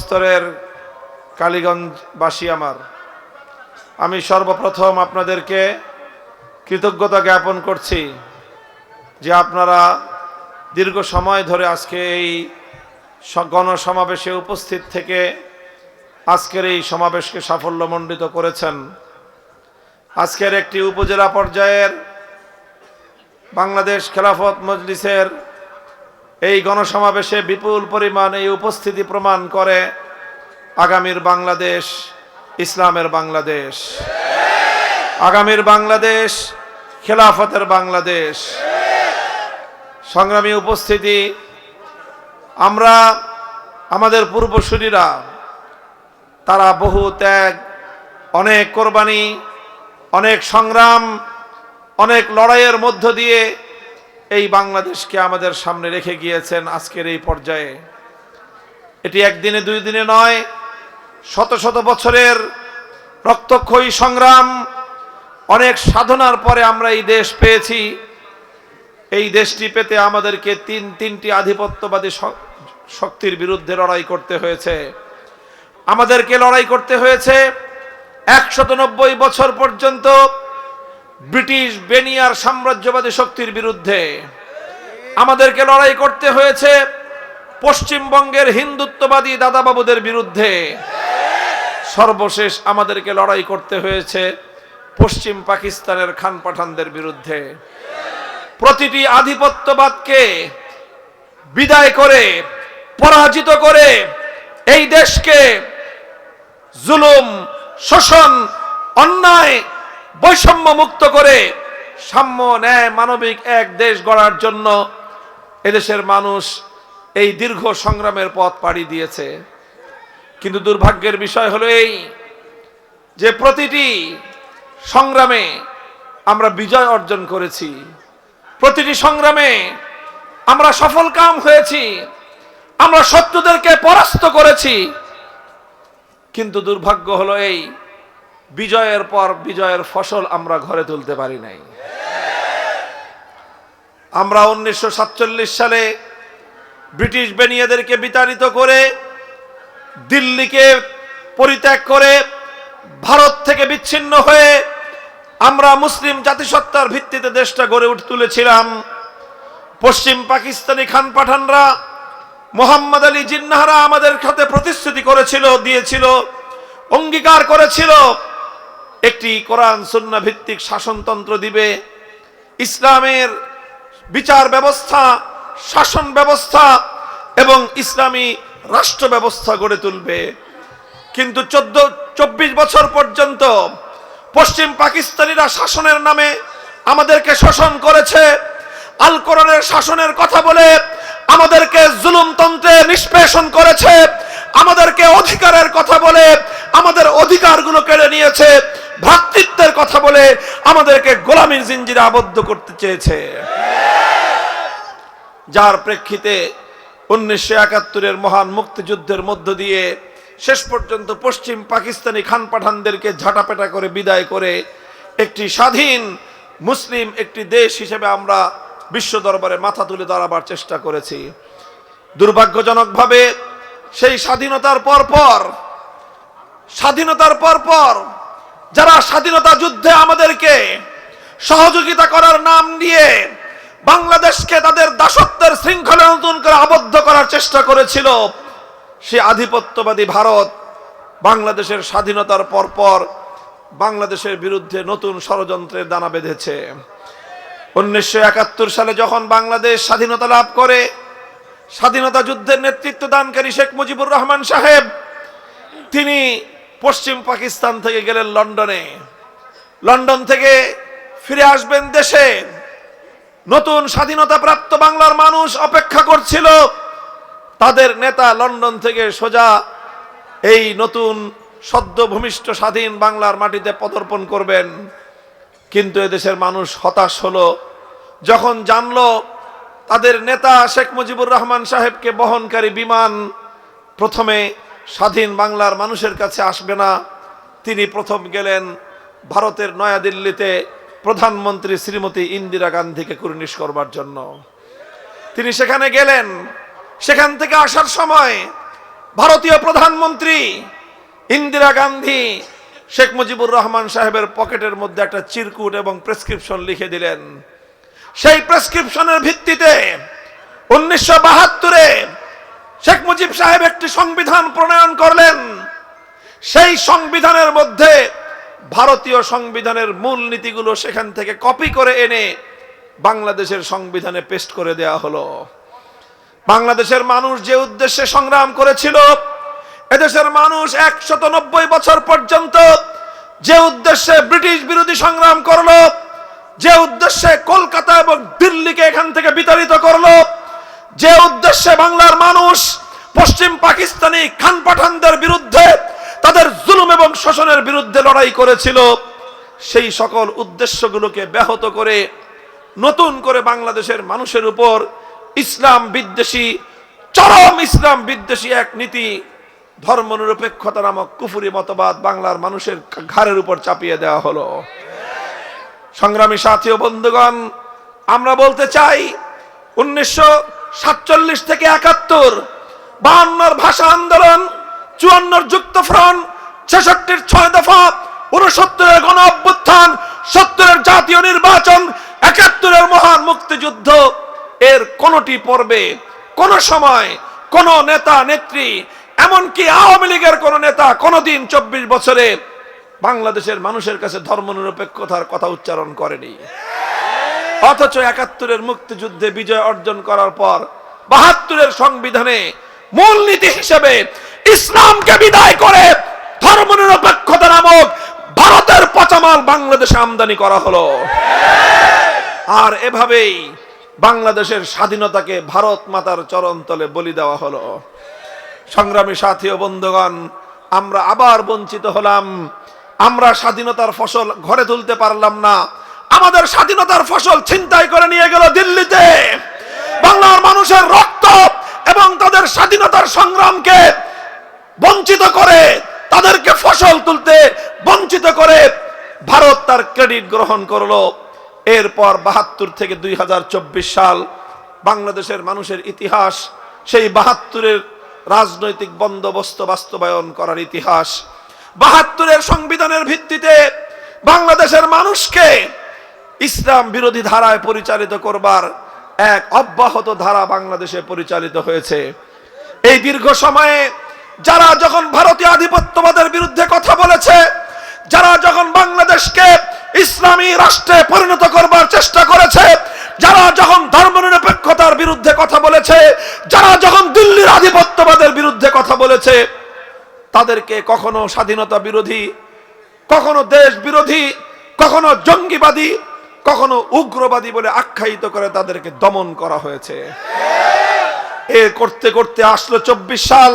স্তরের কালীগঞ্জবাসী আমার। আমি সর্বপ্রথম আপনাদেরকে কৃতজ্ঞতা জ্ঞাপন করছি যে আপনারা দীর্ঘ সময় ধরে আজকে এই গণসমাবেশে উপস্থিত থেকে আজকের এই সমাবেশকে সাফল্যমণ্ডিত করেছেন। আজকের একটি উপজেলা পর্যায়ের বাংলাদেশ খেলাফত মজলিসের এই গণসমাবেশে বিপুল পরিমাণ এই উপস্থিতি প্রমাণ করে আগামীর বাংলাদেশ, ইসলামের বাংলাদেশ। আগামীর বাংলাদেশ, খেলাফতের বাংলাদেশ। সংগ্রামী উপস্থিতি, আমরা, আমাদের পূর্বসূরীরা, তারা বহু ত্যাগ, অনেক কোরবানি, অনেক সংগ্রাম, অনেক লড়াইয়ের মধ্য দিয়ে এই বাংলাদেশকে আমাদের সামনে রেখে গিয়েছেন আজকের এই পর্যায়ে। এটি একদিনে, দুই দিনে নয়, শত শত বছরের রক্তক্ষয়ী সংগ্রাম, অনেক সাধনার পরে আমরা এই দেশ পেয়েছি। এই দেশটি পেতে আমাদেরকে তিন, তিনটি আধিপত্যবাদী শক্তির বিরুদ্ধে লড়াই করতে হয়েছে। আমাদেরকে লড়াই করতে হয়েছে একশত বছর পর্যন্ত ব্রিটিশ বেনিয়ার সাম্রাজ্যবাদী শক্তির বিরুদ্ধে। আমাদেরকে লড়াই করতে হয়েছে পশ্চিমবঙ্গের হিন্দুত্ববাদী দাদাবাবুদের বিরুদ্ধে। সর্বশেষ আমাদেরকে লড়াই করতে হয়েছে পশ্চিম পাকিস্তানের খান পাঠানদের বিরুদ্ধে। প্রতিটি আধিপত্যবাদকে বিদায় করে, পরাজিত করে এই দেশকে জুলুম, শোষণ, অন্যায় বৈষম্য মুক্ত করে সাম্য ন্যায় মানবিক এক দেশ গড়ার জন্য এদেশের মানুষ এই দীর্ঘ সংগ্রামের পথ পাড়ি দিয়েছে। কিন্তু দুর্ভাগ্যের বিষয় হলো এই যে প্রতিটি সংগ্রামে আমরা বিজয় অর্জন করেছি, প্রতিটি সংগ্রামে আমরা সফল কাম হয়েছি, আমরা শত্রুদেরকে পরাস্ত করেছি, কিন্তু দুর্ভাগ্য হলো এই বিজয়ের পর বিজয়ের ফসল আমরা ঘরে তুলতে পারি নাই। আমরা উনিশশো সাতচল্লিশ সালে ব্রিটিশ বেনিয়াদেরকে বিতাড়িত করে দিল্লিকে পরিত্যাগ করে ভারত থেকে বিচ্ছিন্ন হয়ে আমরা মুসলিম জাতিসত্তার ভিত্তিতে দেশটা গড়ে উঠে, তুলেছিলাম। পশ্চিম পাকিস্তানি খান পাঠানরা মোহাম্মদ আলী জিন্নাহারা আমাদের খাতে প্রতিশ্রুতি করেছিল, দিয়েছিল, অঙ্গীকার করেছিল একটি কোরআন সুন্না ভিত্তিক শাসনতন্ত্র দিবে। ইসলামের বিচার ব্যবস্থা, শাসন ব্যবস্থা এবং ইসলামী রাষ্ট্র ব্যবস্থা গড়ে তুলবে। কিন্তু চোদ্দ, চব্বিশ বছর পর্যন্ত পশ্চিম পাকিস্তানিরা শাসনের নামে আমাদেরকে শোষণ করেছে। আল কোরআনের শাসনের কথা বলে আমাদেরকে জুলুমতন্ত্রে নিষ্পেষণ করেছে। আমাদেরকে অধিকারের কথা বলে আমাদের অধিকারগুলো কেড়ে নিয়েছে। ভ্রাতৃত্বের কথা বলে আমাদেরকে গোলামীর জিঞ্জিরে আবদ্ধ করতে চেয়েছে। যার প্রেক্ষিতে উনিশশো একাত্তরের মহান মুক্তিযুদ্ধের মধ্য দিয়ে শেষ পর্যন্ত পশ্চিম পাকিস্তানি খান পাঠানদেরকে ঝাঁটাপেটা করে বিদায় করে একটি স্বাধীন মুসলিম একটি দেশ হিসেবে আমরা বিশ্ব দরবারে মাথা তুলে দাঁড়াবার চেষ্টা করেছি। দুর্ভাগ্যজনকভাবে সেই স্বাধীনতার পর পর স্বাধীনতার পর পর যারা স্বাধীনতা যুদ্ধে আমাদেরকে সহযোগিতা করার নাম দিয়ে বাংলাদেশকে তাদের দাসত্বের শৃঙ্খলে নতুন করে আবদ্ধ করার চেষ্টা করেছিল, সে আধিপত্যবাদী ভারত বাংলাদেশের স্বাধীনতার পরপর বাংলাদেশের বিরুদ্ধে নতুন ষড়যন্ত্রের দানা বেঁধেছে। উনিশশো একাত্তর সালে যখন বাংলাদেশ স্বাধীনতা লাভ করে, স্বাধীনতা যুদ্ধের নেতৃত্ব দানকারী শেখ মুজিবুর রহমান সাহেব, তিনি পশ্চিম পাকিস্তান থেকে গেলেন লন্ডনে। লন্ডন থেকে ফিরে আসবেন দেশে। নতুন স্বাধীনতা প্রাপ্ত বাংলার মানুষ অপেক্ষা করছিল। তাদের নেতা লন্ডন থেকে সোজা এই নতুন সদ্য ভূমিষ্ঠ স্বাধীন বাংলার মাটিতে পদর্পণ করবেন। কিন্তু এদেশের মানুষ হতাশ হলো। যখন জানলো তাদের নেতা শেখ মুজিবুর রহমান সাহেবকে বহনকারী বিমান প্রথমে স্বাধীন বাংলার মানুষের কাছে আসবে না। তিনি প্রথম গেলেন ভারতের নয়াদিল্লিতে প্রধানমন্ত্রী শ্রীমতী ইন্দিরা গান্ধীকে কুর্নিশ করবার জন্য। তিনি সেখানে গেলেন। সেখান থেকে আসার সময় ভারতীয় প্রধানমন্ত্রী ইন্দিরা গান্ধী শেখ মুজিবুর রহমান সাহেবের পকেটের মধ্যে একটা চিরকুট এবং প্রেসক্রিপশন লিখে দিলেন। সেই প্রেসক্রিপশনের ভিত্তিতে উনিশশো বাহাত্তরে শেখ মুজিব সাহেব একটি সংবিধান প্রণয়ন করলেন। সেই সংবিধানের মধ্যে ভারতীয় সংবিধানের মূল নীতিগুলো সেখান থেকে কপি করে এনে বাংলাদেশের সংবিধানে পেস্ট করে দেয়া হলো। বাংলাদেশের মানুষ যে উদ্দেশ্যে সংগ্রাম করেছিল, এদেশের মানুষ একশত নব্বই বছর পর্যন্ত যে উদ্দেশ্যে ব্রিটিশ বিরোধী সংগ্রাম করল, যে উদ্দেশ্যে কলকাতা এবং দিল্লিকে এখান থেকে বিতাড়িত করল যে উদ্দেশ্যে বাংলার মানুষ পশ্চিম পাকিস্তানি খান পাঠানদের বিরুদ্ধে তাদের জুলুম এবং শোষণের বিরুদ্ধে লড়াই করেছিল, সেই সকল উদ্দেশ্যগুলোকে ব্যাহত করে নতুন করে বাংলাদেশের মানুষের উপর ইসলাম বিদ্বেষী, চরম ইসলাম বিদ্বেষী এক নীতি, ধর্মনিরপেক্ষতা নামক কুফুরি মতবাদ বাংলার মানুষের ঘাড়ের উপর চাপিয়ে দেওয়া হলো। সংগ্রামী সাথী ও বন্ধুগণ, আমরা বলতে চাই, উনিশশো সাতচল্লিশ থেকে একাত্তর, বাহান্নর ভাষা আন্দোলন, চুয়ান্নর যুক্ত ফ্রন্ট ছেষট্টির ছয় দফা উনসত্তরের গণ অভ্যুত্থান, সত্তরের জাতীয় নির্বাচন, একাত্তরের মহান মুক্তিযুদ্ধ। এর কোনটি পর্বে, কোন সময়, কোন নেতা, নেত্রী, এমনকি আওয়ামী লীগের কোন নেতা কোনদিন চব্বিশ বছরে বাংলাদেশের মানুষের কাছে ধর্মনিরপেক্ষতার কথা উচ্চারণ করেনি। অথচ একাত্তরের মুক্তিযুদ্ধে বিজয় অর্জন করার পর বাহাত্তরের সংবিধানে মূলনীতি হিসেবে ইসলামকে বিদায় করে ধর্মনিরপেক্ষতা নামক ভারতের পচামাল বাংলাদেশে আমদানি করা হলো। আর এভাবেই বাংলাদেশের স্বাধীনতাকে ভারত মাতার চরণতলে বলি দেওয়া হলো। সংগ্রামী সাথী ও বন্ধুগণ, আমরা আবার বঞ্চিত হলাম। আমরা স্বাধীনতার ফসল ঘরে তুলতে পারলাম না। আমাদের স্বাধীনতার ফসল ছিনতাই করে নিয়ে গেল দিল্লিতে। বাংলার মানুষের রক্ত এবং তাদের স্বাধীনতার সংগ্রামকে বঞ্চিত করে, তাদেরকে ফসল তুলতে বঞ্চিত করে ভারত তার ক্রেডিট গ্রহণ করল। এরপর বাহাত্তর থেকে দুই হাজার চব্বিশ সাল বাংলাদেশের মানুষের ইতিহাস, সেই বাহাত্তরের রাজনৈতিক বন্দোবস্ত বাস্তবায়ন করার ইতিহাস। বাহাত্তরের সংবিধানের ভিত্তিতে বাংলাদেশের মানুষকে ইসলাম বিরোধী ধারায় পরিচালিত করবার এক অব্যাহত ধারা বাংলাদেশে পরিচালিত হয়েছে। এই দীর্ঘ সময়ে যারা যখন ভারতীয় আধিপত্যবাদের বিরুদ্ধে কথা বলেছে, যারা যখন বাংলাদেশকে ইসলামী রাষ্ট্রে পরিণত করবার চেষ্টা করেছে, যারা যখন ধর্মনিরপেক্ষতার বিরুদ্ধে কথা বলেছে, যারা যখন দিল্লির আধিপত্যবাদের বিরুদ্ধে কথা বলেছে, তাদেরকে কখনো স্বাধীনতা বিরোধী, কখনো দেশ বিরোধী, কখনো জঙ্গিবাদী কখনো উগ্রবাদী বলে আখ্যায়িত করে তাদেরকে দমন করা হয়েছে। এ করতে করতে আসলো চব্বিশ সাল।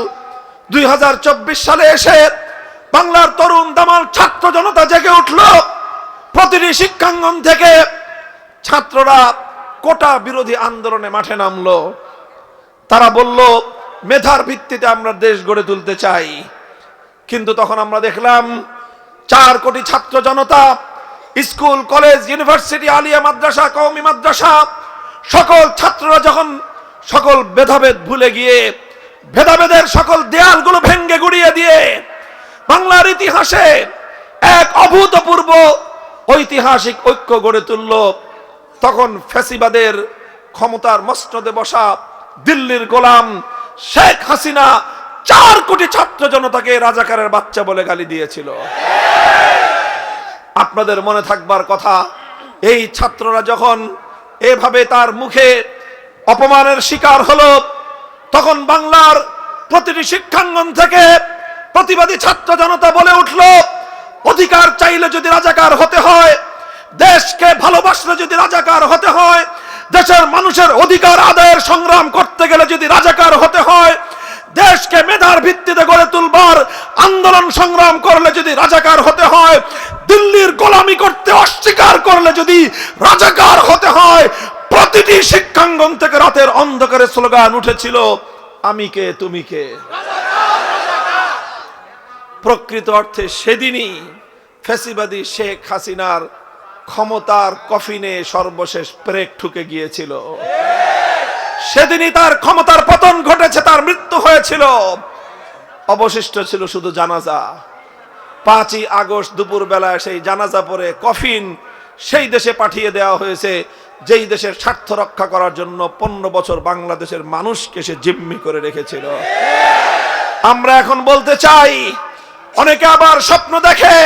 দুই হাজার চব্বিশ সালে এসে বাংলার তরুণ দামাল ছাত্র জনতা জেগে উঠল। প্রতিটি শিক্ষাঙ্গন থেকে ছাত্ররা কোটা বিরোধী আন্দোলনে মাঠে নামলো। তারা বলল, মেধার ভিত্তিতে আমরা দেশ গড়ে তুলতে চাই। কিন্তু তখন আমরা দেখলাম, চার কোটি ছাত্র জনতা স্কুল, কলেজ, ইউনিভার্সিটি, আলিয়া মাদ্রাসা, কওমি মাদ্রাসা, সকল ছাত্ররা যখন সকল ভেদাভেদ ভুলে গিয়ে, ভেদাভেদের সকল দেয়ালগুলো ভেঙ্গে গুড়িয়ে দিয়ে, বাংলার ইতিহাসে এক অভূতপূর্ব ঐতিহাসিক ঐক্য গড়ে তুলল, তখন ফ্যাসিবাদের ক্ষমতার মসনদে বসা দিল্লির গোলাম শেখ হাসিনা চার কোটি ছাত্র জনতাকে রাজাকারের বাচ্চা বলে গালি দিয়েছিল। আপনাদের মনে থাকবার কথা, এই ছাত্ররা যখন এভাবে তার মুখে অপমানের শিকার হলো, তখন বাংলার প্রতিটি শিক্ষাঙ্গন থেকে প্রতিবাদী ছাত্র জনতা বলে উঠল, অধিকার চাইলে যদি রাজাকার হতে হয়, দেশকে ভালোবাসলে যদি রাজাকার হতে হয়, দেশের মানুষের অধিকার আদায়ের সংগ্রাম করতে গেলে যদি রাজাকার হতে হয় দেশকে মেধার ভিত্তিতে গড়ে তুলবার আন্দোলন সংগ্রাম করলে যদি রাজাকার হতে হয়, দিল্লির গোলামি করতে অস্বীকার করলে যদি রাজাকার হতে হয়, প্রতিটি শিক্ষাঙ্গন থেকে রাতের অন্ধকারে স্লোগান উঠেছিল, আমি কে, তুমি কে? প্রকৃত অর্থে সেদিনই ফেসিবাদী শেখ হাসিনার ক্ষমতার কফিনে সর্বশেষ ব্রেক ঠুকে গিয়েছিল। সেদিনই তার ক্ষমতার পতন ঘটেছে, তার মৃত্যু হয়েছিল। অবশিষ্ট ছিল শুধু জানাজা। পাঁচই আগস্ট দুপুর বেলায় সেই জানাজা পরে কফিন সেই দেশে পাঠিয়ে দেওয়া হয়েছে, যেই দেশের স্বার্থ রক্ষা করার জন্য পনেরো বছর বাংলাদেশের মানুষকে সে জিম্মি করে রেখেছিল। আমরা এখন বলতে চাই, অনেকে আবার স্বপ্ন দেখে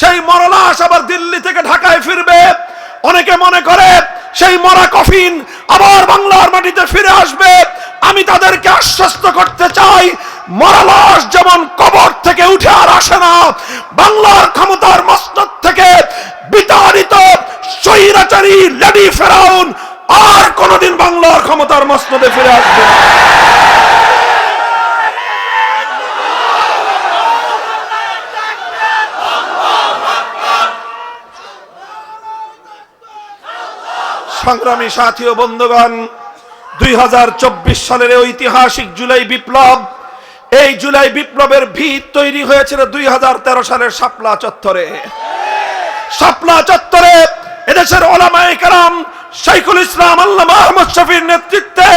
সেই মরলাশ আবার দিল্লি থেকে ঢাকায় ফিরবে। অনেকে মনে করে সেই মরা কফিন আবার বাংলার মাটিতে ফিরে আসবে। আমি তাদেরকে আশ্বস্ত করতে চাই মরালাশ যেমন কবর থেকে উঠে আর আসে না, বাংলার ক্ষমতার মসনদ থেকে বিতাড়িত স্বৈরাচারী লেডি ফেরাউন আর কোনোদিন বাংলার ক্ষমতার মসনদে ফিরে আসবে না। সংগ্রামী সাথী ও বন্ধুগণ, দুই সালের ঐতিহাসিক জুলাই বিপ্লব, এই জুলাই বিপ্লবের ভিত তৈরি হয়েছিল দুই হাজার তেরো সালের শাপলা চত্বরে। শাপলা চত্বরে এদেশের ওলামায়ে কারাম শাইখুল ইসলাম আল্লামা আহমদ শফির নেতৃত্বে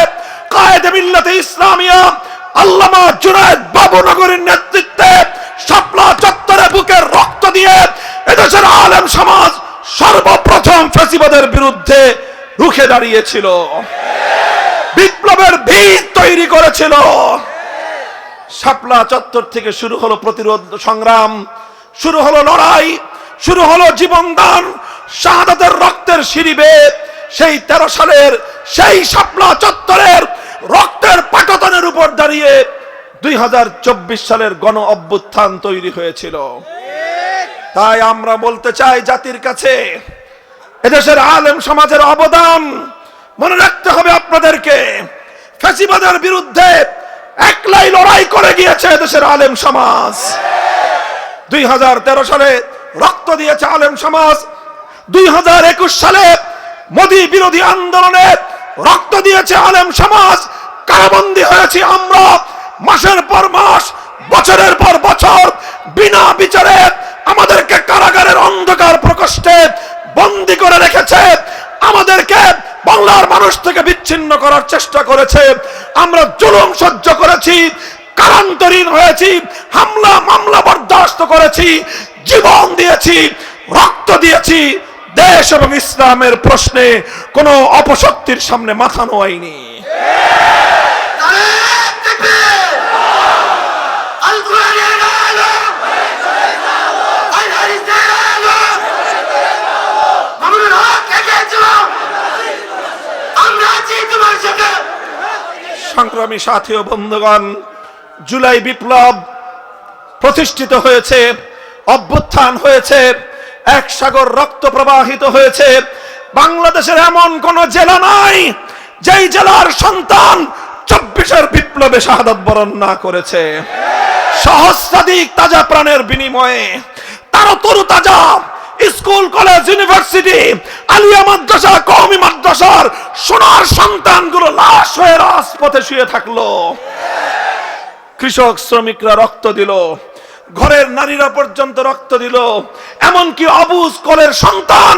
কায়েদে মিল্লাতে ইসলামিয়া আল্লামা জুনায়েদ বাবুনগরীর নেতৃত্বে শাপলা চত্বরে বুকের রক্ত দিয়ে এদেশের আলেম সমাজ সর্বপ্রথম ফেসিবাদের বিরুদ্ধে রুখে দাঁড়িয়েছিল। বিপ্লবের ভিত তৈরি করেছিল। শাপলা চত্বর থেকে শুরু হলো প্রতিরোধ সংগ্রাম, শুরু হলো লড়াই, শুরু হলো জীবনদান শাহাদাতের রক্তের সিঁড়িবে সেই তেরো সালের সেই শাপলা চত্বরের রক্তের পাকতনের উপর দাঁড়িয়ে দুই হাজার চব্বিশ সালের গণ অভ্যুত্থান তৈরি হয়েছিল। তাই আমরা বলতে চাই জাতির কাছে এদেশের আলেম সমাজের অবদান মনে রাখতে হবে আপনাদেরকে। ফ্যাসিবাদের বিরুদ্ধে একলাই লড়াই করে গিয়েছে এদেশের আলেম সমাজ। দুই হাজার তেরো সালে রক্ত দিয়েছে আলেম সমাজ। দুই হাজার একুশ সালে মোদী বিরোধী আন্দোলনে রক্ত দিয়েছে আলেম সমাজ। কারাবন্দী হয়েছি আমরা। মাসের পর মাস, বছরের পর বছর, বিনা বিচারে আমাদেরকে কারাগারের অন্ধকার প্রকোষ্ঠে বন্দি করে রেখেছে। আমাদেরকে বাংলার মানুষ থেকে বিচ্ছিন্ন করার চেষ্টা করেছে। আমরা জুলুম সহ্য করেছি, কারান্তরীণ হয়েছি, হামলা, মামলা বরদাস্ত করেছি, জীবন দিয়েছি, রক্ত দিয়েছি। দেশ এবং ইসলামের প্রশ্নে কোনো অপশক্তির সামনে মাথা নোয়াইনি। সংগ্রামী সাথী ও বন্ধুগণ, জুলাই বিপ্লব প্রতিষ্ঠিত হয়েছে, অভ্যুত্থান হয়েছে, এক সাগর রক্ত প্রবাহিত হয়েছে। বাংলাদেশের এমন কোন জেলা নাই যেই জেলার সন্তান চব্বিশের বিপ্লবে শাহাদত বরণ না করেছে। সহস্রাধিক তাজা প্রাণের বিনিময়ে, তারও তরু তাজা স্কুল, কলেজ, ইউনিভার্সিটি, আলিয়া মাদ্রাসা, কওমি মাদ্রাসার সোনার সন্তানগুলো লাশ হয়ে রাজপথে শুয়ে থাকল। কৃষক, শ্রমিকরা রক্ত দিল। ঘরের নারীরা পর্যন্ত রক্ত দিল। এমনকি অবুজ কোলের সন্তান,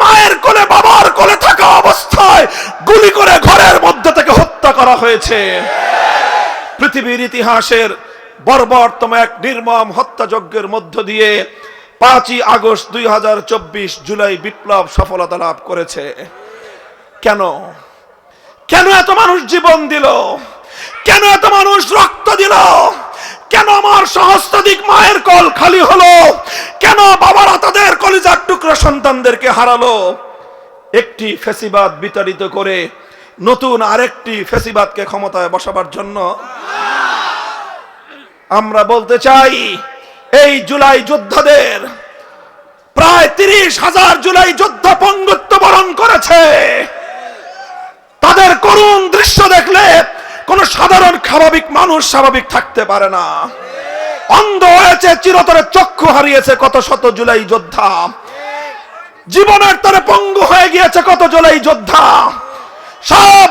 মায়ের কোলে, বাবার কোলে থাকা অবস্থায় গুলি করে ঘরের মধ্যে থেকে হত্যা করা হয়েছে। পৃথিবীর ইতিহাসের বর্বরতম এক নির্মম হত্যাযজ্ঞের মধ্য দিয়ে পাঁচই আগস্ট দুই হাজার চব্বিশ জুলাই বিপ্লব সফলতা লাভ করেছে। কেন? কেন এত মানুষ জীবন দিল? কেন এত মানুষ রক্ত দিল? কেন আমার সহস্রাধিক মায়ের কল খালি হলো? কেন বাবারা তাদের কলিজার টুকরো সন্তানদেরকে হারালো? একটি ফেসিবাদ বিতাড়িত করে নতুন আরেকটি ফেসিবাদকে ক্ষমতায় বসাবার জন্য আমরা বলতে চাই এই জুলাই যোদ্ধাদের প্রায় তিরিশ হাজার জুলাই যোদ্ধা পঙ্গুত্ব বরণ করেছে। তাদের করুণ দৃশ্য দেখলে কোন সাধারণ স্বাভাবিক মানুষ স্বাভাবিক থাকতে পারে না। অন্ধ হয়েছে, চিরতরে চক্ষু হারিয়েছে কত শত জুলাই যোদ্ধা। জীবনের তরে পঙ্গু হয়ে গিয়েছে কত জুলাই যোদ্ধা। সব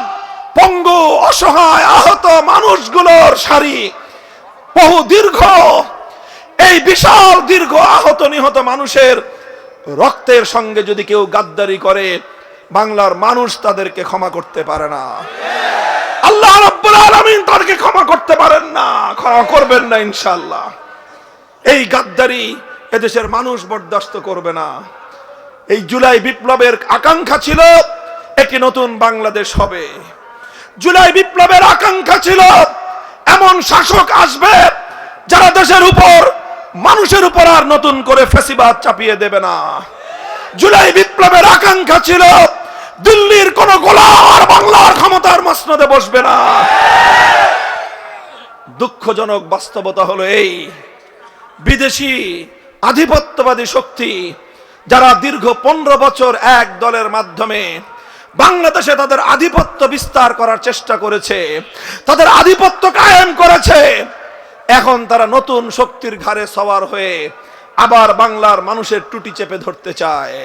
পঙ্গু, অসহায়, আহত মানুষগুলোর সারি বহু দীর্ঘ এই বিশাল দীর্ঘ আহত নিহত মানুষের রক্তের সঙ্গে যদি কেউ গাদ্দারি করে, বাংলার মানুষ তাদেরকে ক্ষমা করতে পারে না। আল্লাহ রাব্বুল আলামিন তাদেরকে ক্ষমা করতে পারেন না, ক্ষমা করবেন না ইনশাল্লাহ এই গাদ্দারি এদেশের মানুষ বরদাস্ত করবে না। এই জুলাই বিপ্লবের আকাঙ্ক্ষা ছিল একটি নতুন বাংলাদেশ হবে। জুলাই বিপ্লবের আকাঙ্ক্ষা ছিল, এমন শাসক আসবে যারা দেশের উপর মানুষের উপর আর নতুন করে ফেসিবাদ চাপিয়ে দেবে না। জুলাই বিপ্লবের আকাঙ্ক্ষা ছিল, দিল্লির কোন গোলাম আর বাংলার ক্ষমতার মসনদে বসবে না। দুঃখজনক বাস্তবতা হলো এই, বিদেশি আধিপত্যবাদী শক্তি যারা দীর্ঘ পনেরো বছর এক দলের মাধ্যমে বাংলাদেশে তাদের আধিপত্য বিস্তার করার চেষ্টা করেছে, তাদের আধিপত্য কায়েম করেছে এখন তারা নতুন শক্তির ঘাড়ে সওয়ার হয়ে আবার বাংলার মানুষের টুটি চেপে ধরতে চায়।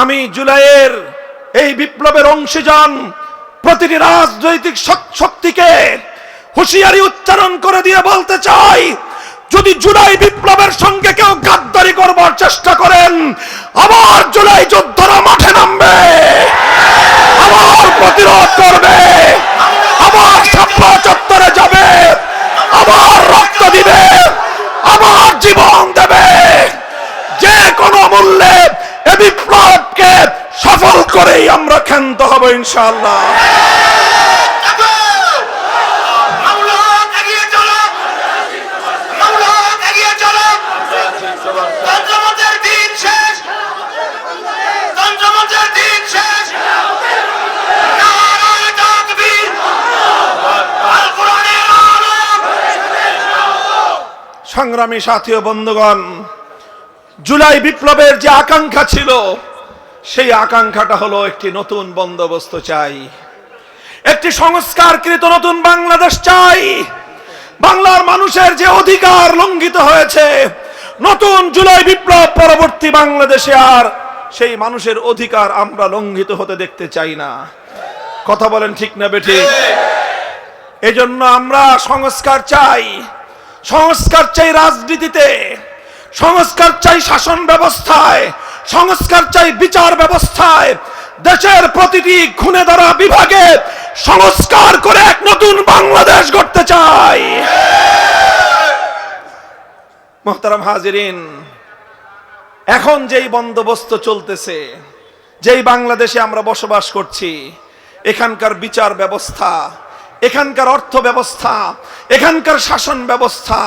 আমি জুলাইয়ের এই বিপ্লবের অংশীজন প্রতিটি রাজনৈতিক শক্তিকে হুঁশিয়ারি উচ্চারণ করে দিয়ে বলতে চাই, যদি জুলাই বিপ্লবের সঙ্গে কেউ গাদ্দারি করবার চেষ্টা করেন, আবার জুলাই যোদ্ধারা মাঠে নামবে, আবার প্রতিরোধ করবে, আবার ছাত্র চত্বরে দিবে, আমার জীবন দেবে। যে কোনো মূল্যে এ বিপ্লবকে সফল করেই আমরা ক্ষান্ত হব, ইনশাআল্লাহ। সংগ্রামী সাথী ও বন্ধুগণ জুলাই বিপ্লবের যে আকাঙ্ক্ষা ছিল সেই আকাঙ্ক্ষাটা হলো একটি নতুন বন্দোবস্ত চাই। একটি সংস্কারকৃত নতুন বাংলাদেশ চাই। বাংলার মানুষের যে অধিকার লঙ্ঘিত হয়েছে নতুন জুলাই বিপ্লব পরবর্তী বাংলাদেশে আর সেই মানুষের অধিকার আমরা লঙ্ঘিত হতে দেখতে চাই না। কথা বলেন ঠিক না বেঠিক? এজন্য আমরা সংস্কার চাই। সংস্কার চাই রাজনীতিতে, সংস্কার চাই শাসন ব্যবস্থায়, সংস্কার চাই বিচার ব্যবস্থায়। দেশের প্রতিটি খুনে ধরা বিভাগে সংস্কার করে এক নতুন বাংলাদেশ গড়তে চাই। মোহতারাম হাজিরিন, এখন যেই বন্দোবস্ত চলতেছে, যেই বাংলাদেশে আমরা বসবাস করছি, এখানকার বিচার ব্যবস্থা এখানকার অর্থ ব্যবস্থা এখানকার শাসন ব্যবস্থা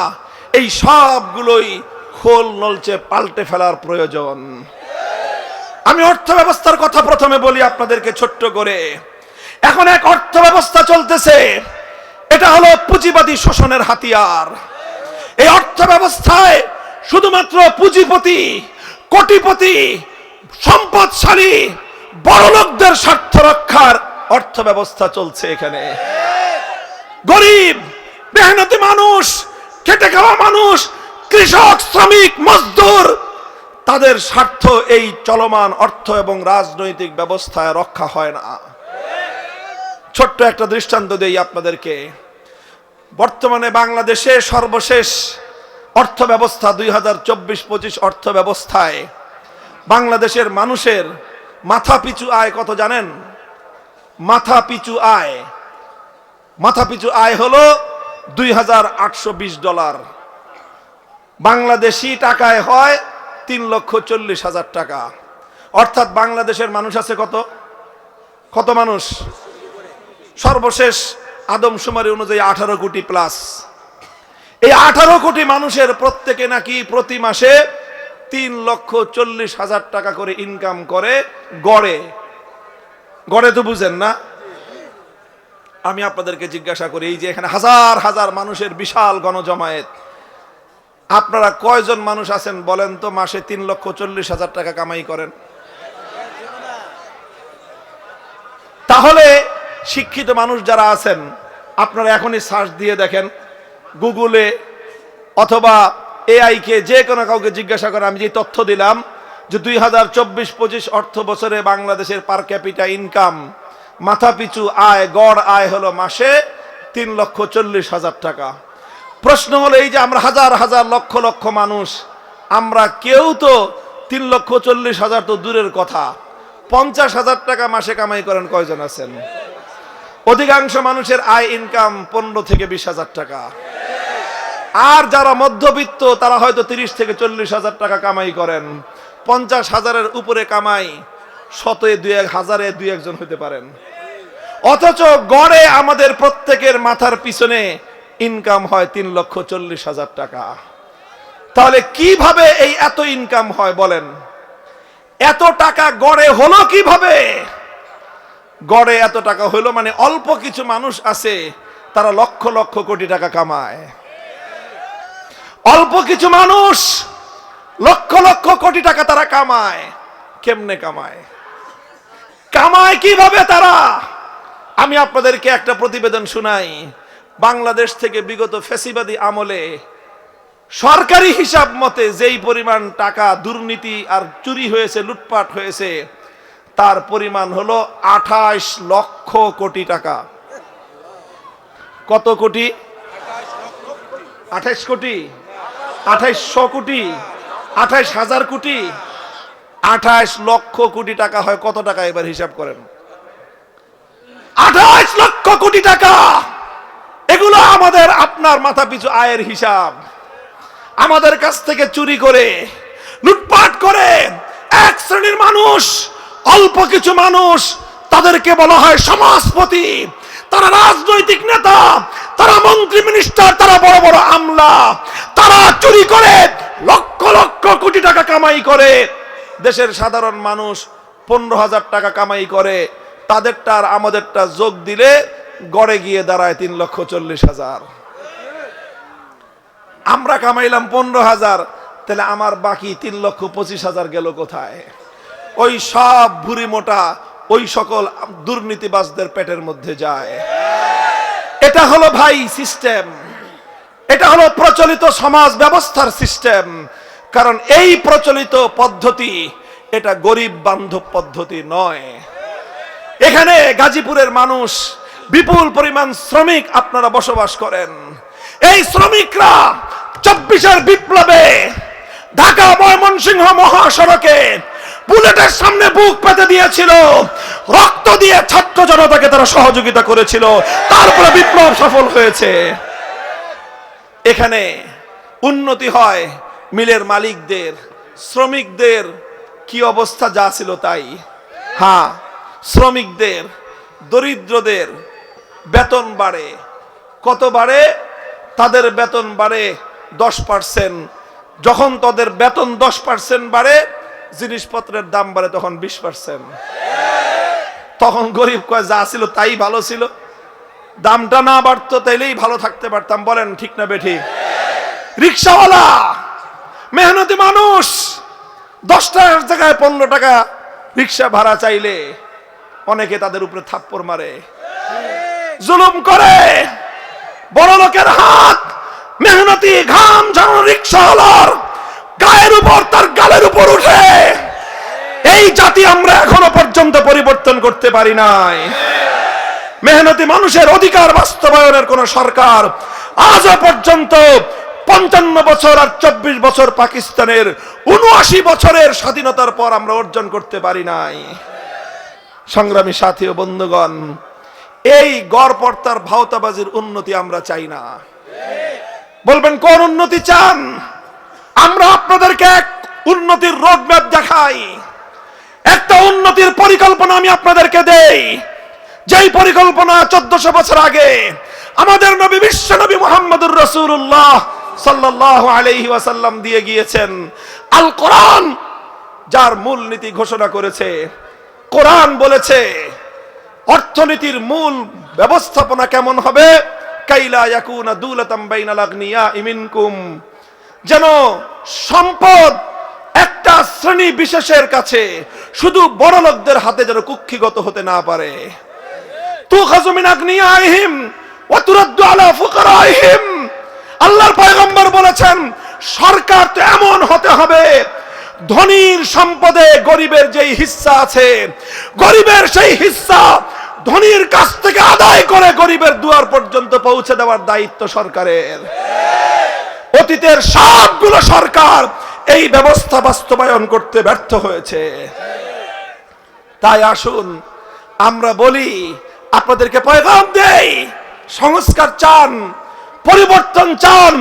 এই সবগুলোই খোল নলচে পাল্টে ফেলার প্রয়োজন। আমি অর্থ ব্যবস্থার কথা প্রথমে বলি আপনাদেরকে ছোট্ট করে। এখন এক অর্থ ব্যবস্থা চলতেছে। এটা হলো পুঁজিবাদী শোষণের হাতিয়ার। এই অর্থ ব্যবস্থায় শুধুমাত্র পুঁজিপতি, কোটিপতি, সম্পদশালী, বড়লোকদের স্বার্থ রক্ষার অর্থ ব্যবস্থা চলছে এখানে। গরিব, মেহনতি মানুষ, খেটে খাওয়া মানুষ, কৃষক, শ্রমিক, মজদুর, তাদের স্বার্থ এই চলমান অর্থ এবং রাজনৈতিক ব্যবস্থায় রক্ষা হয় না। ছোট্ট একটা দৃষ্টান্ত দেই আপনাদেরকে। বর্তমানে বাংলাদেশে সর্বশেষ অর্থ ব্যবস্থা দুই হাজার চব্বিশ পঁচিশ অর্থ ব্যবস্থায় বাংলাদেশের মানুষের মাথা পিছু আয় কত জানেন? মাথা পিছু আয় মাথা পিছু আয় হলো দুই হাজার আটশো বিশ ডলার। বাংলাদেশি টাকায় হয় তিন লক্ষ চল্লিশ হাজার টাকা। অর্থাৎ বাংলাদেশের মানুষ আছে কত? কত মানুষ? সর্বশেষ আদমশুমারি অনুযায়ী আঠারো কোটি প্লাস। এই আঠারো কোটি মানুষের প্রত্যেকে নাকি প্রতি মাসে তিন লক্ষ চল্লিশ হাজার টাকা করে ইনকাম করে গড়ে। গড়ে তো বুঝেন না? আমি আপনাদেরকে জিজ্ঞাসা করি, এই যে এখানে হাজার হাজার মানুষের বিশাল গণজমায়েত, আপনারা কয়জন মানুষ আছেন বলেন তো, মাসে তিন লক্ষ চল্লিশ হাজার টাকা কামাই করেন? তাহলে শিক্ষিত মানুষ যারা আছেন, আপনারা এখনই সার্চ দিয়ে দেখেন, গুগলে অথবা এআই কে যে কোনো কাউকে জিজ্ঞাসা করে আমি যে তথ্য দিলাম যে দুই হাজার চব্বিশ পঁচিশ অর্থ বছরে বাংলাদেশের পার ক্যাপিটা ইনকাম মাথা পিছু আয়, গড় আয় হলো মাসে তিন লক্ষ চল্লিশ হাজার টাকা। প্রশ্ন হলো, এই যে আমরা হাজার হাজার লক্ষ লক্ষ মানুষ, আমরা কেউ তো তিন লক্ষ চল্লিশ হাজার তো দূরের কথা। পঞ্চাশ হাজার টাকা মাসে কামাই করেন কয়জন আছেন? অধিকাংশ মানুষের আয় ইনকাম পনেরো থেকে বিশ হাজার টাকা। আর যারা মধ্যবিত্ত, তারা হয়তো তিরিশ থেকে চল্লিশ হাজার টাকা কামাই করেন। পঞ্চাশ হাজারের উপরে কামাই শতে দুই এক, হাজারে দুই একজন হতে পারেন। অথচ গড়ে আমাদের প্রত্যেকের মাথার পিছনে ইনকাম হয় তিন লক্ষ চল্লিশ হাজার টাকা। তাহলে কীভাবে এই এত ইনকাম হয় বলেন? এত টাকা গড়ে হলো কীভাবে? গড়ে এত টাকা হলো মানে অল্প কিছু মানুষ আছে, তারা লক্ষ লক্ষ কোটি টাকা কামায়। অল্প কিছু মানুষ লক্ষ লক্ষ কোটি টাকা তারা কামায়, কেমনে কামায়? কামায় কীভাবে তারা? আমি আপনাদেরকে একটা প্রতিবেদন শুনাই। বাংলাদেশ থেকে বিগত ফেসিবাদী আমলে সরকারি হিসাব মতে যেই পরিমাণ টাকা দুর্নীতি আর চুরি হয়েছে, লুটপাট হয়েছে, তার পরিমাণ হলো আঠাশ লক্ষ কোটি টাকা। কত কোটি? আঠাইশ কোটি। আঠাইশশো কোটি। আঠাইশ হাজার কোটি। আঠাইশ লক্ষ কোটি টাকা হয়, কত টাকা এবার হিসাব করেন? আঠাইশ লক্ষ কোটি টাকা! এগুলো আমাদের আপনার মাথা পিছু আয়ের হিসাব। আমাদের কাছ থেকে চুরি করে, লুটপাট করে এক শ্রেণির মানুষ, অল্প কিছু মানুষ, তাদেরকে বলা হয় সমাজপতি। তারা রাজনৈতিক নেতা, তারা মন্ত্রী মিনিস্টার, তারা বড় বড় আমলা। তারা চুরি করে লক্ষ লক্ষ কোটি টাকা কামাই করে। দেশের সাধারণ মানুষ পনেরো হাজার টাকা কামাই করে, তাদেরটা আর আমাদেরটা যোগ দিলে গড়ে গিয়ে দাঁড়ায় তিন লক্ষ চল্লিশ হাজার। আমরা কামাইলাম পনেরো হাজার, তাহলে আমার বাকি তিন লক্ষ পঁচিশ হাজার গেল কোথায়? ওই সব ভুরি মোটা, ওই সকল দুর্নীতিবাজদের পেটের মধ্যে যায়। এটা হলো ভাই সিস্টেম এটা হলো প্রচলিত সমাজ ব্যবস্থার সিস্টেম কারণ এই প্রচলিত পদ্ধতি এটা গরিব বান্ধব পদ্ধতি নয়। এখানে গাজীপুরের মানুষ বিপুল পরিমাণ শ্রমিক আপনারা বসবাস করেন। এই শ্রমিকরা চব্বিশের বিপ্লবে ঢাকা ময়মনসিংহ মহাসড়কে বুলেটের সামনে বুক পেতে দিয়েছিল, রক্ত দিয়ে ছাত্র জনতাকে তারা সহযোগিতা করেছিল তারপরে বিপ্লব সফল হয়েছে। এখানে উন্নতি হয় মিলের মালিকদের, শ্রমিকদের কি অবস্থা যা ছিল তাই? হ্যাঁ শ্রমিকদের, দরিদ্রদের বেতন বাড়ে। কত বাড়ে? তাদের বেতন বাড়ে দশ পার্সেন্ট যখন তাদের বেতন দশ পার্সেন্ট বাড়ে, জিনিসপত্রের দাম বাড়ে তখন বিশ পার্সেন্ট তখন গরিব কয়, যা ছিল তাই ভালো ছিল। দামটা না বাড়তো তাইলেই ভালো থাকতে পারতাম। বলেন, ঠিক না বেঠিক রিক্সাওয়ালা! মেহনতি মানুষ। দশ টাকার জায়গায় পনেরো টাকা রিক্সা ভাড়া চাইলে অনেকে তাদের উপরে থাপ্পড় মারে। জুলুম করে। বড় লোকের হাত, মেহনতি ঘাম ঝাড়ানো রিক্সাওয়ালার গায়ের উপর, তার গালের উপর উঠে। এই জাতি আমরা এখনও পর্যন্ত পরিবর্তন করতে পারি নাই। মেহনতি মানুষের অধিকার বাস্তবায়নের কোন সরকার আজও পর্যন্ত পঞ্চান্ন বছর আর চব্বিশ বছর পাকিস্তানের উনআশি বছরের স্বাধীনতার পর আমরা অর্জন করতে পারি নাই। সংগ্রামী সাথী ও বন্ধুগণ, এই গড়পর্তার ভাওতাবাজির উন্নতি আমরা চাই না। বলবেন, কোন উন্নতি চান? আমরা আপনাদেরকে এক উন্নতির রোডম্যাপ দেখাই। একটা উন্নতির পরিকল্পনা আমি আপনাদেরকে দেই। যেই পরিকল্পনা চোদ্দশো বছর আগে আমাদের নবী বিশ্ব নবী মোহাম্মদুর রসুল্লাহ সাল্লাহ দিয়ে গিয়েছেন। আল কোরআন, যার মূল নীতি ঘোষণা করেছে, কোরআন বলেছে, অর্থনীতির মূল ব্যবস্থাপনা কেমন হবে? যেন সম্পদ একটা শ্রেণি বিশেষের কাছে শুধু বড় লোকদের হাতে যেন কুক্ষিগত হতে না পারে। মিন আলা ফুকারাইহিম। আল্লাহর পয়গম্বর বলেছেন, সরকার তো এমন হতে হবে, ধনীর সম্পদে গরিবের যেই হিস্সা আছে, গরিবের সেই হিস্সা ধনীর কাছ থেকে আদায় করে গরিবের দুয়ার পর্যন্ত পৌঁছে দেওয়ার দায়িত্ব সরকারের। অতীতের সবগুলো সরকার এই ব্যবস্থা বাস্তবায়ন করতে ব্যর্থ হয়েছে। তাই আসুন, আমরা বলি, আপনাদেরকে পয়গাম দেই, সংস্কার চান পরিবর্তন চান,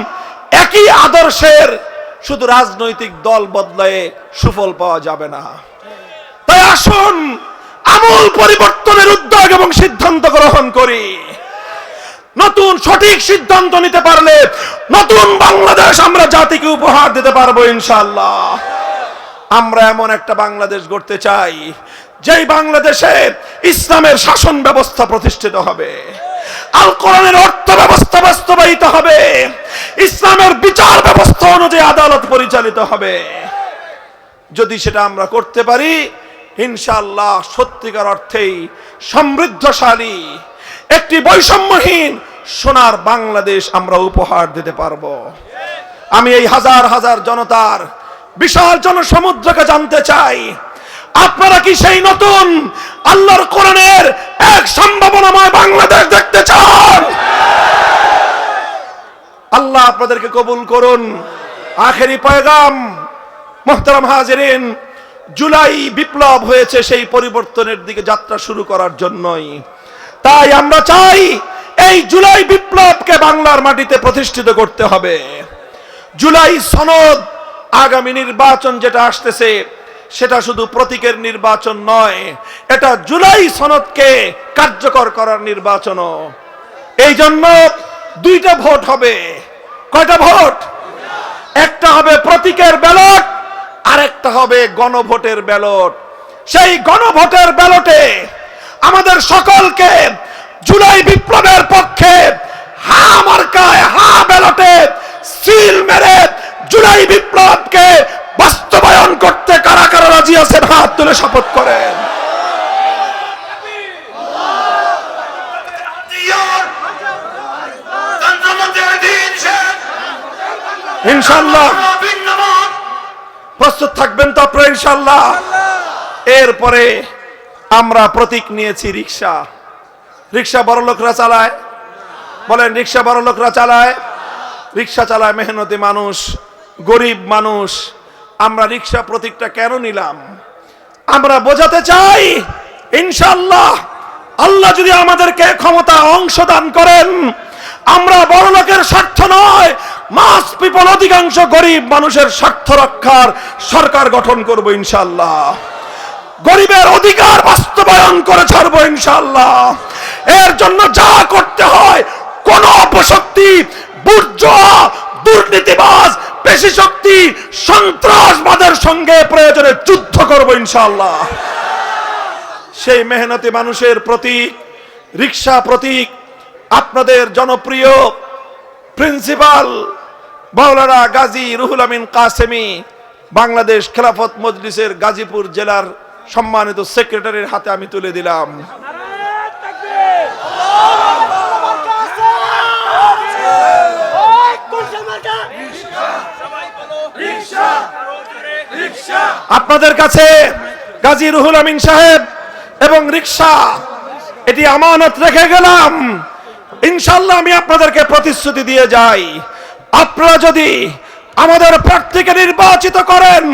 একই আদর্শের শুধু রাজনৈতিক দল বদলায়ে সুফল পাওয়া যাবে না। তাই আসুন, আমূল পরিবর্তনের উদ্যোগ এবং সিদ্ধান্ত গ্রহণ করি। নতুন সঠিক সিদ্ধান্ত নিতে পারলে নতুন বাংলাদেশ আমরা জাতিকে উপহার দিতে পারব ইনশাল্লাহ আমরা এমন একটা বাংলাদেশ গড়তে চাই, যেই বাংলাদেশে ইসলামের শাসন ব্যবস্থা প্রতিষ্ঠিত হবে। আল কোরআনের অর্থ ব্যবস্থা বাস্তবায়িত হবে। ইসলামের বিচার ব্যবস্থা অনুযায়ী আদালত পরিচালিত হবে। যদি সেটা আমরা করতে পারি, ইনশাআল্লাহ সত্যিকার অর্থেই সমৃদ্ধশালী, একটি বৈষম্যহীন সোনার বাংলাদেশ আমরা উপহার দিতে পারব। আমি এই হাজার হাজার জনতার বিশাল জনসমুদ্রকে জানতে চাই, আপনারা কি সেই নতুন আল্লাহর কোরআনের এক সম্ভাবনাময় বাংলাদেশ দেখতে চান। আল্লাহ আপনাদেরকে কবুল করুন। আখেরি পয়গাম, মোহতারাম হাজিরিন, জুলাই বিপ্লব হয়েছে সেই পরিবর্তনের দিকে যাত্রা শুরু করার জন্যই। তাই আমরা চাই এই জুলাই বিপ্লবকে বাংলার মাটিতে প্রতিষ্ঠিত করতে হবে। জুলাই সনদ আগামী নির্বাচন যেটা আসতেছে সেটা শুধু প্রতীকের নির্বাচন নয়, এটা জুলাই সনদকে কার্যকর করার নির্বাচনও। এই জন্য দুইটা ভোট হবে। কয়টা ভোট? একটা হবে প্রতীকের ব্যালট আর একটা হবে গণভোটের ব্যালট। সেই গণভোটের ব্যালটে আমাদের সকলকে জুলাই বিপ্লবের পক্ষে হা মার্কায়, হা ব্যালটে সিল মেরে জুলাই বিপ্লবকে ইনশাল্লাহ প্রস্তুত থাকবেন তো আপনারা ইনশাল্লাহ এরপরে আমরা প্রতীক নিয়েছি রিক্সা। রিক্সা বড় লোকরা চালায়। বলেন, রিক্সা বড় লোকরা চালায়। রিক্সা চালায় মেহনতি মানুষ, গরিব মানুষ। আমরা রিক্সা প্রতীকটা কেন নিলাম? আমরা বোঝাতে চাই ইনশাল্লাহ আল্লাহ যদি আমাদেরকে ক্ষমতা অংশ দান করেন, আমরা বড় লোকের স্বার্থ নয় মাস পিপল অধিকাংশ গরিব মানুষের স্বার্থ রক্ষার সরকার গঠন করব ইনশাল্লাহ গরিবের অধিকার বাস্তবায়ন করে ছাড়বো ইনশাল্লাহ এর জন্য যা করতে হয়, কোন অপশক্তি, বুর্জোয়া, দুর্নীতিবাজ, পেশি শক্তি, সন্ত্রাসবাদের সঙ্গে প্রয়োজনে যুদ্ধ করব ইনশাল্লাহ সেই মেহনতি মানুষের প্রতীক রিক্সা প্রতীক, আপনাদের জনপ্রিয় প্রিন্সিপাল মাওলানা গাজী রুহুল আমিন কাসেমি, বাংলাদেশ খেলাফত মজলিসের গাজীপুর জেলার সম্মানিত সেক্রেটারির হাতে আমি তুলে দিলাম। আপনাদের কাছে গাজী রুহুল আমিন সাহেব এবং রিক্সা এটি আমানত রেখে গেলাম। ইনশাল্লাহ আমি আপনাদেরকে প্রতিশ্রুতি দিয়ে যাই। আপনারা যদি আমাদের প্রার্থীকে নির্বাচিত করেন